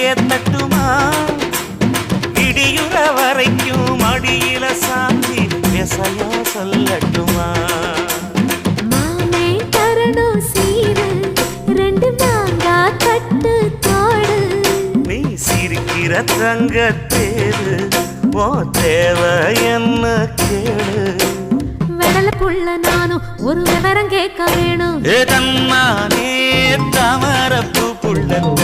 ஏத்தட்டுமா இடியுற வரைக்கும் மடியில சாந்தி விசையா சொல்லட்டுமா? சிரிக்கிற தங்க தேரு போ தேவை என்ன கேளு விடல புள்ள நானும் ஒரு விவரம் கேட்க வேணும். தன்னானே தாமரப்பு புள்ளங்க